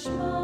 Geschmack.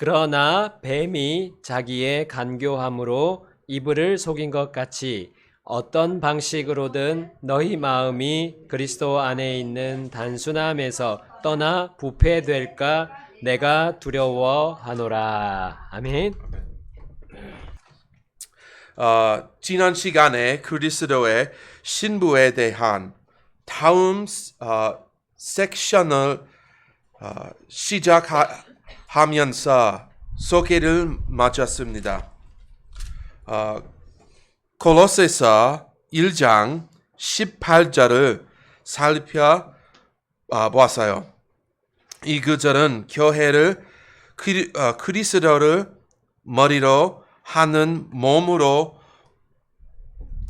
그러나 뱀이 자기의 간교함으로 이불을 속인 것 같이 어떤 방식으로든 너희 마음이 그리스도 안에 있는 단순함에서 떠나 부패될까 내가 두려워하노라. 아멘. 어, 지난 시간에 그리스도의 신부에 대한 다음 어, 섹션을 어, 시작하 면서 소개를 마쳤습니다. 어, 콜로세서 1장 18절을 살펴보았어요. 이 구절은 교회를 크리, 어, 그리스도를 머리로 하는 몸으로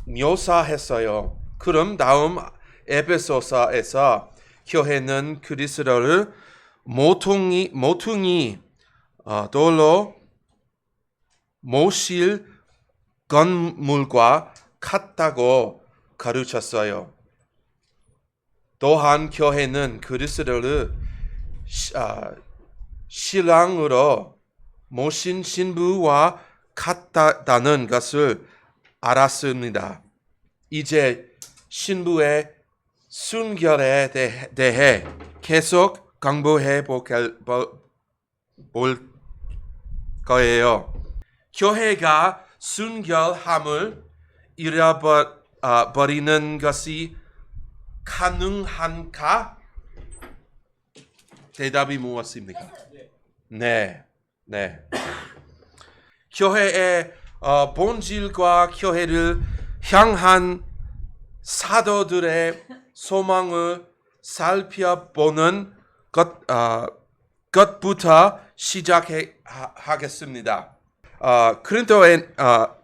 묘사했어요. 그럼 다음 에베소서에서 교회는 그리스도를 모퉁이 모퉁이 어, 돌로 모실 건물과 같다고 가르쳤어요. 또한 교회는 그리스도를 시- 아, 신랑으로 모신 신부와 같다는 것을 알았습니다. 이제 신부의 순결에 대- 대해 계속 강조해 볼- 볼 거예요. 교회가 순결함을 잃어버리는 것이 가능한가? 대답이 무엇입니까? 네, 네. 교회의 어, 본질과 교회를 향한 사도들의 소망을 살펴보는 것, 어, 것부터 시작하겠습니다. 어, 그린토에, 어,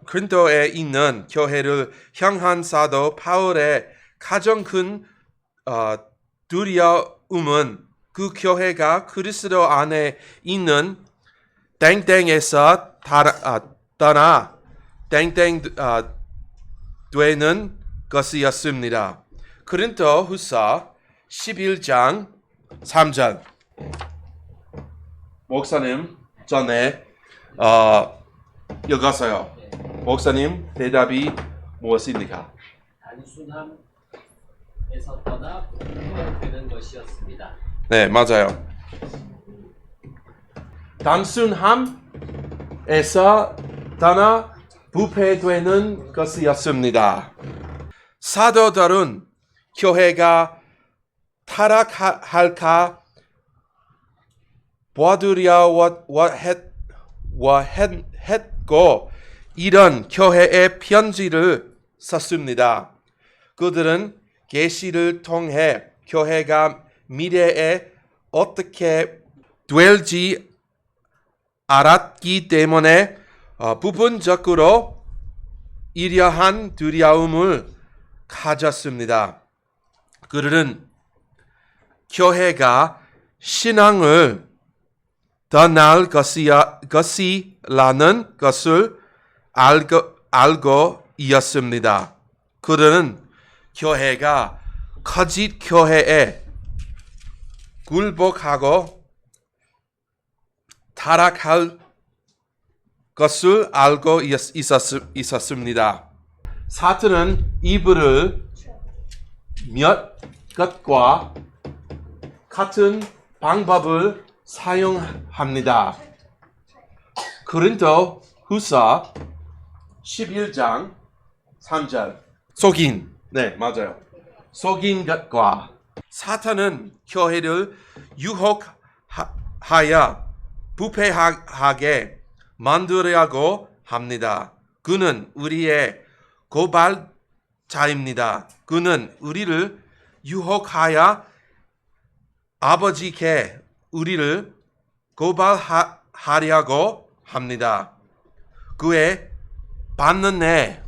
있는 교회를 향한 사도 바울의 가장 큰 어, 두려움은 그 교회가 그리스도 안에 있는 땡땡에서 아, 떠나 땡땡 아, 되는 것이었습니다. 그린토 후서 11장 3절 목사님 전에 어, 읽었어요. 목사님 대답이 무엇입니까? 단순함에서 떠나 부패되는 것이었습니다. 네, 맞아요. 단순함에서 떠나 부패되는 것이었습니다. 사도들은 교회가 타락할까 보아두려워했고 이런 교회의 편지를 썼습니다. 그들은 계시를 통해 교회가 미래에 어떻게 될지 알았기 때문에 어, 부분적으로 이러한 두려움을 가졌습니다. 그들은 교회가 신앙을 더 나을 것이라는 것을 알고, 알고 있었습니다. 그들은 교회가 거짓 교회에 굴복하고 타락할 것을 알고 있었, 있었습니다. 사탄은 이불을 몇 것과 같은 방법을 사용합니다. 그린도 후서 11장 3절 속인 네 맞아요 속인 것과 사탄은 교회를 유혹하여 부패하게 만들려고 합니다. 그는 우리의 고발자입니다. 그는 우리를 유혹하여 아버지께 우리를 고발하려고 합니다. 그의 반면에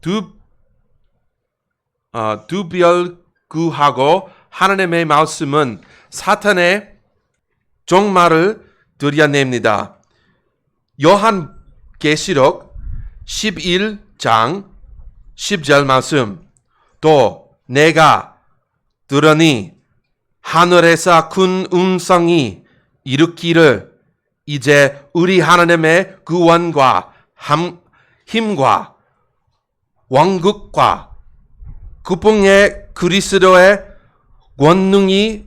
두 어, 두별구하고 하나님의 말씀은 사탄의 종말을 드러냅니다. 요한 계시록 11장 10절 말씀 또 내가 들으니 하늘에서 큰 음성이 이르기를 이제 우리 하나님의 구원과 함, 힘과 왕국과 구봉의 그리스도의 권능이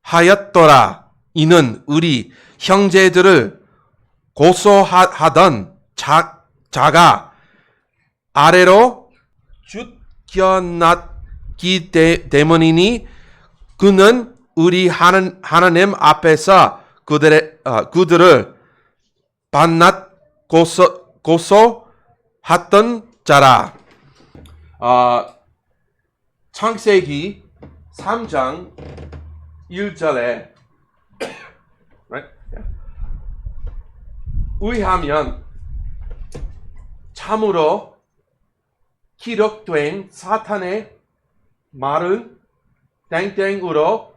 임하였더라. 이는 우리 형제들을 고소하던 자, 자가 아래로 때, 때문이니 그는 우리 하나, 하나님 앞에서 그들의, 어, 그들을 반납 고소, 고소했던 자라. 어, 창세기 3장 1절에 right? Yeah. 의하면 참으로 기록된 사탄의 말은 땡땡으로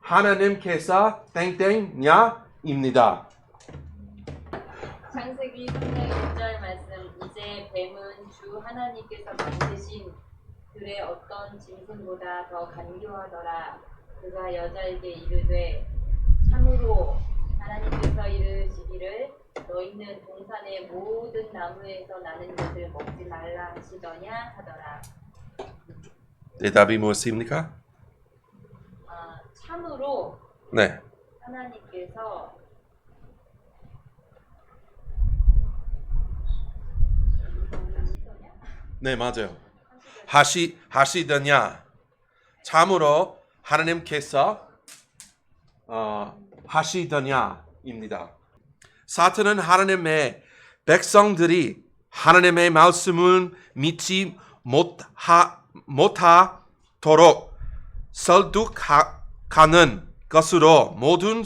하나님께서 땡땡냐입니다. 창세기 3장 1절 말씀 이제 뱀은 주 하나님께서 만드신 들의 어떤 짐승보다 더 간교하더라 그가 여자에게 이르되 참으로 하나님께서 이르시기를 너희는 동산의 모든 나무에서 나는 것을 먹지 말라 하시더냐 하더라 대답이 무엇입니까? 아, 참으로 네. 하나님께서 네, 맞아요. 하시 하시더냐? 참으로 하나님께서 어, 하시더냐입니다. 사탄은 하나님의 백성들이 하나님의 말씀을 믿지 못하, 못하도록 설득하 는 것으로 모든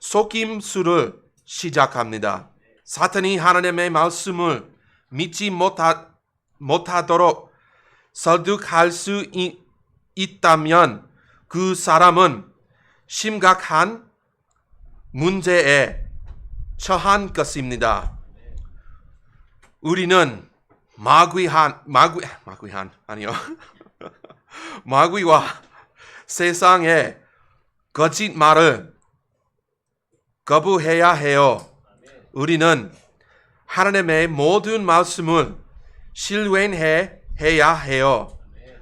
속임수를 시작합니다. 사탄이 하나님의 말씀을 믿지 못하, 못하도록 설득할 수 이- 있다면 그 사람은 심각한 문제에 처한 것입니다. 우리는 마귀한 마귀 마귀한 아니요 마귀와 세상의 거짓말을 거부해야 해요. 우리는 하나님의 모든 말씀을 실행해 해야 해요.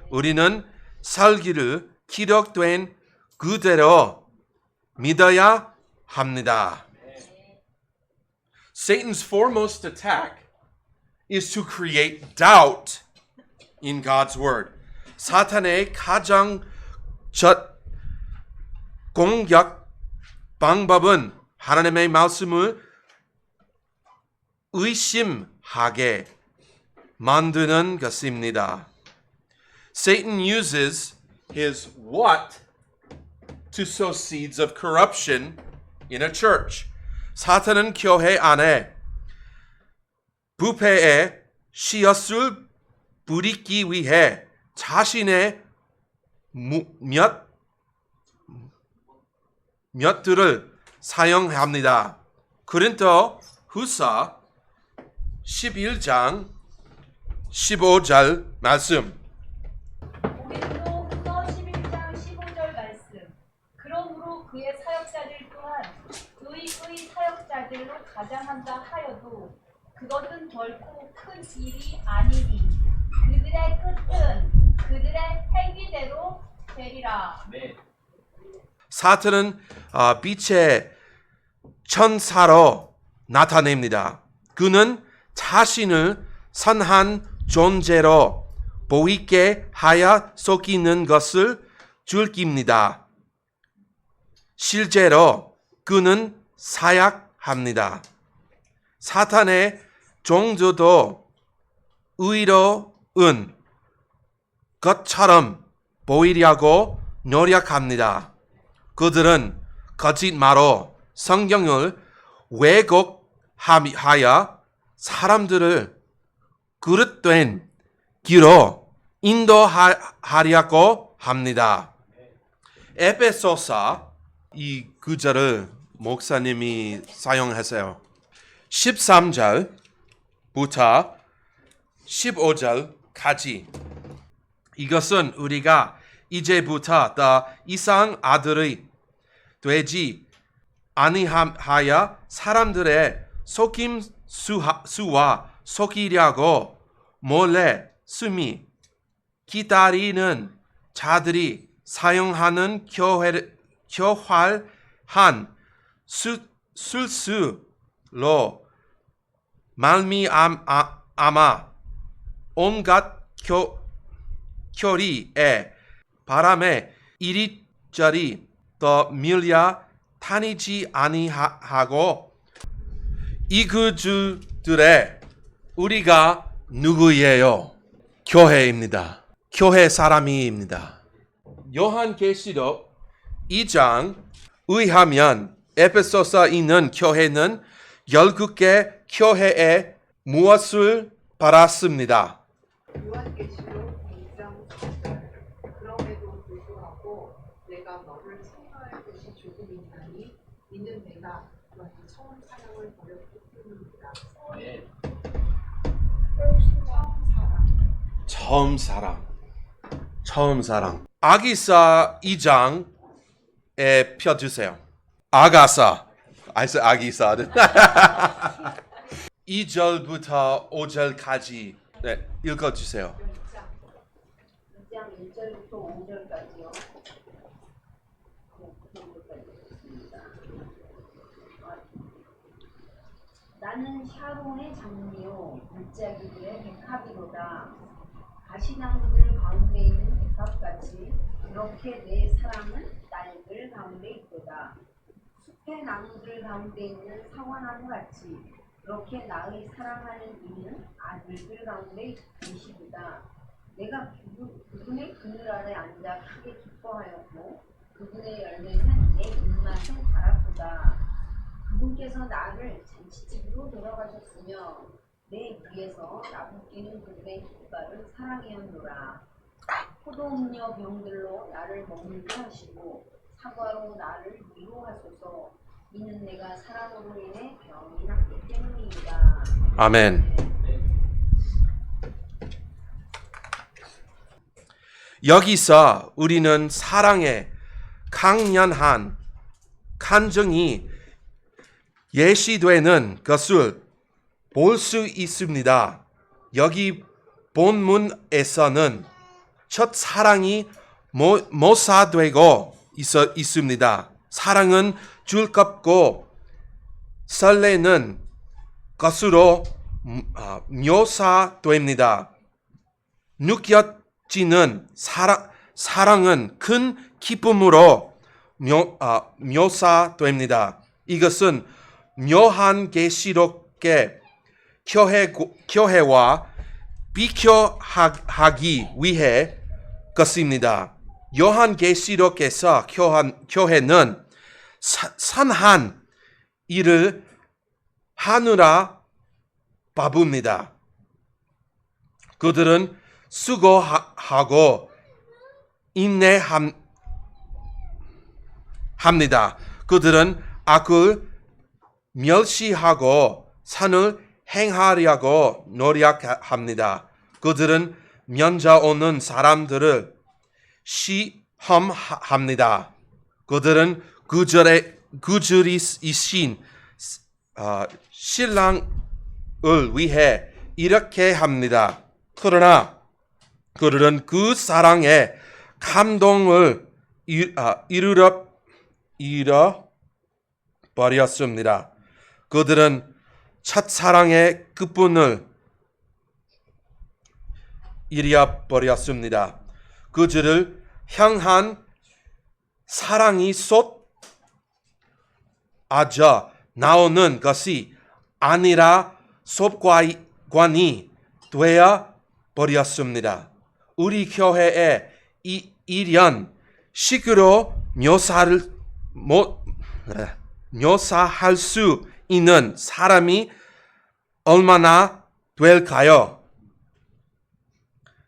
우리는 살기를 기록된 그대로 믿어야 합니다. Satan's foremost attack is to create doubt in God's word. 사탄의 가장 첫 공격 방법은 하나님의 말씀을 의심하게 만드는 것입니다. Satan uses his what to sow seeds of corruption in a church. 사탄은 교회 안에 부패의 씨앗을 뿌리기 위해 자신의 무- 몇 몇들을 사용합니다. 그린토 후서 11장 15절 말씀. 고린도 후서 11장 15절 말씀. 그러므로 그의 사역자들 또한 의의 사역자들로 가장한다 하여도 그것은 결코 큰 일이 아니니 그들의 끝은 그들의 행위대로 되리라. 네. 사탄은 아, 빛의 천사로 나타냅니다. 그는 자신을 선한 존재로 보이게 하여 속이는 것을 즐깁니다. 실제로 그는 사약합니다. 사탄의 종조도 의로운 것처럼 보이려고 노력합니다. 그들은 거짓말로 성경을 왜곡하여 사람들을 그릇된 길로 인도하려고 합니다. 에베소서 이 구절을 목사님이 사용하세요. 13절부터 15절까지 이것은 우리가 이제부터 더 이상 아들이 되지 아니하여 사람들의 속임 수와 속이려고 몰래 숨이 기다리는 자들이 사용하는 교회, 교활한 수, 술수로 말미암아 온갖 교, 교리에 바람에 이리저리 더 밀려 다니지 아니하고 이그주들의 우리가 누구예요? 교회입니다. 교회 사람입니다. 요한계시록 2장 의하면 에베소서 있는 교회는 열국의 교회에 무엇을 받았습니다. 요한계시록 처음 사랑 처음 사랑. 아기사 2장에 펴 주세요. 아가사. 아이스 아기사. 2절부터 5절까지 네, 읽어 주세요. 2장 1절부터 5절까지요. 나는 샤론의 장미요 물자기들의 백합이로다 가시나무들 가운데 있는 백합같이 그렇게 내 사랑은 날들 가운데 있도다. 숲의 나무들 가운데 있는 사과나무 같이 그렇게 나의 사랑하는 이는 아들들 가운데 계시도다. 내가 그분, 그분의 그늘 아래 앉아 크게 기뻐하였고 그분의 열매는 내 입맛은 달았도다. 그분께서 나를 잔치집으로 돌아가셨으며 내 위에서 나부끼는 그들의 깃발을 사랑하였노라. 포도음료 병들로 나를 머물게 하시고 사과로 나를 위로하소서. 이는 내가 사랑으로 인해 병이 났기 때문이다. 아멘. 여기서 우리는 사랑의 강연한 감정이 예시되는 것을 볼 수 있습니다. 여기 본문에서는 첫 사랑이 모- 모사되고 있어, 있습니다. 사랑은 즐겁고 설레는 것으로 음, 아, 묘사됩니다. 느껴지는 사랑, 사랑은 큰 기쁨으로 묘, 아, 묘사됩니다. 이것은 묘한 계시록의 교회, 교회와 비교하기 위해 것입니다. 요한 계시록에서 교한, 교회는 사- 선한 일을 하느라 바쁩니다. 그들은 수고하고 인내함 합니다. 그들은 악을 멸시하고 선을 행하려고 노력합니다. 그들은 면자 오는 사람들을 시험합니다. 그들은 구절에 구절이신 어, 신랑 위해 이렇게 합니다. 그러나 그들은 그 사랑에 감동을 이, 아, 이르러 잃어 버렸습니다. 그들은 첫 사랑의 끝분을 잃어버렸습니다. 그들을 향한 사랑이 쏟아져 나오는 것이 아니라 섭관이 되어 버렸습니다. 우리 교회에 이 일연 식으로 묘사를 못 묘사할 수 있는 사람이 얼마나 될까요?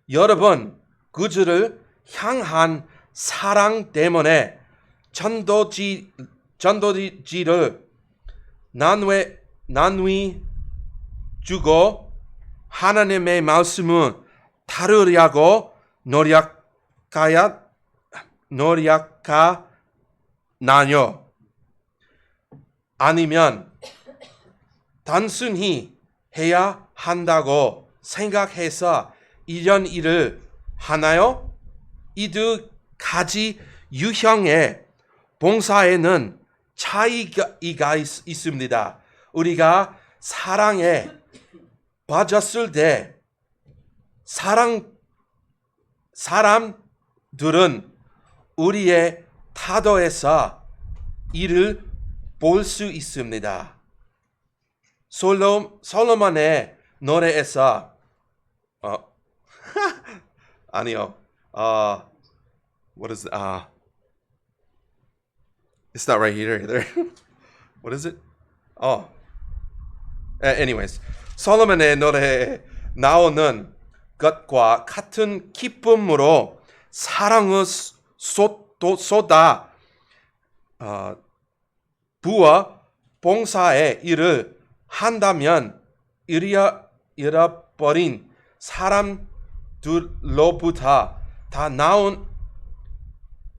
여러분, 그들을 향한 사랑 때문에 전도지 전도지를 나누에 나누이 주고 하나님의 말씀을 다루려고 노력하야 노력하나요? 아니면 단순히 해야 한다고 생각해서 이런 일을 하나요? 이 두 가지 유형의 봉사에는 차이가 있습니다. 우리가 사랑에 빠졌을 때 사랑 사람들은 우리의 타도에서 이를 볼 수 있습니다. 솔로 솔로몬의 노래에서 어 아니요. 어 what is uh It's not right here either. what is it? Oh. Anyways, 솔로몬의 노래에 나오는 것과 같은 기쁨으로 사랑을 쏟, 쏟아 어, 부어 봉사의 일을 한다면 잃어, 잃어버린 사람들로부터 다 나온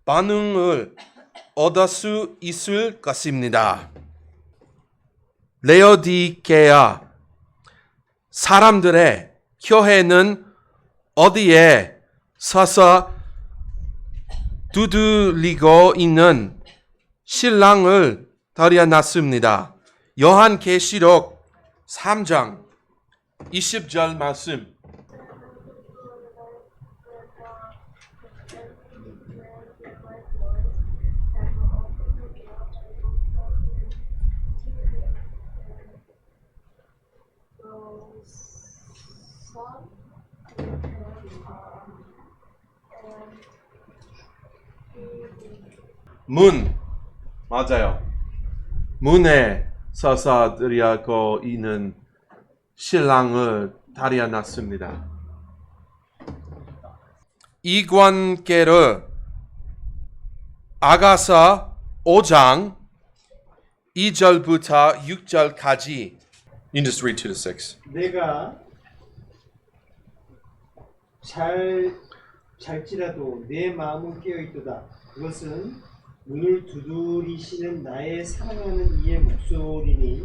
반응을 얻을 수 있을 것입니다. 레오디케아 사람들의 교회는 어디에 서서 두드리고 있는 신랑을 다려놨습니다. 요한 계시록 3장 20절 말씀 문 맞아요. 문에 드리고 있는 신랑을 다려놨습니다. 이 관계를 아가서 5장 2절부터 6절까지 You just read 2 to 6. 내가 잘 잘지라도 내 마음은 깨어 있도다. 그것은 문을 두드리시는 나의 사랑하는 이의 목소리니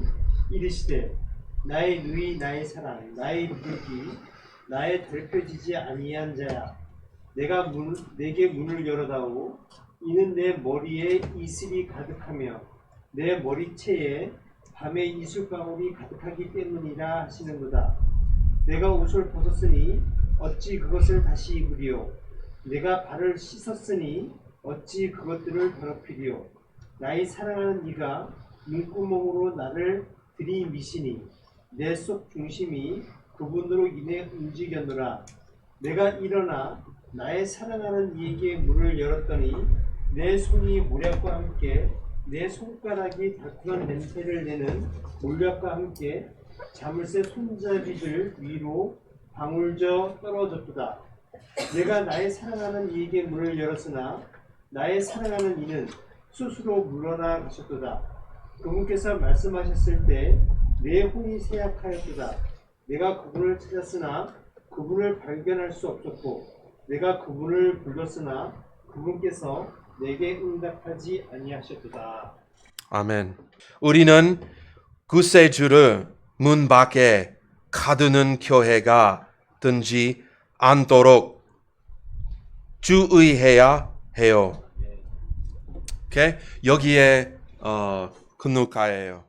이르시되 나의 누이 나의 사랑 나의 부르기 나의 덜펴지지 아니한 자야. 내가 문, 내게 문을 열어다오. 이는 내 머리에 이슬이 가득하며 내 머리채에 밤에 이슬방울이 가득하기 때문이라 하시는도다. 내가 옷을 벗었으니 어찌 그것을 다시 입으리요 내가 발을 씻었으니 어찌 그것들을 더럽히리요 나의 사랑하는 이가 눈구멍으로 나를 들이미시니 내 속 중심이 그분으로 인해 움직였노라 내가 일어나 나의 사랑하는 이에게 문을 열었더니 내 손이 모략과 함께 내 손가락이 달콤한 냄새를 내는 몰약과 함께 자물쇠 손잡이들 위로 방울져 떨어졌도다. 내가 나의 사랑하는 이에게 문을 열었으나 나의 사랑하는 이는 스스로 물러나 가셨도다. 그분께서 말씀하셨을 때 내 혼이 쇠약하였도다. 내가 그분을 찾았으나 그분을 발견할 수 없었고 내가 그분을 불렀으나 그분께서 내게 응답하지 아니하셨도다. 아멘. 우리는 구세 주를 문 밖에 가두는 교회가 든지 않도록 주의해야 해요. 오케이? 여기에 어, 근육가예요.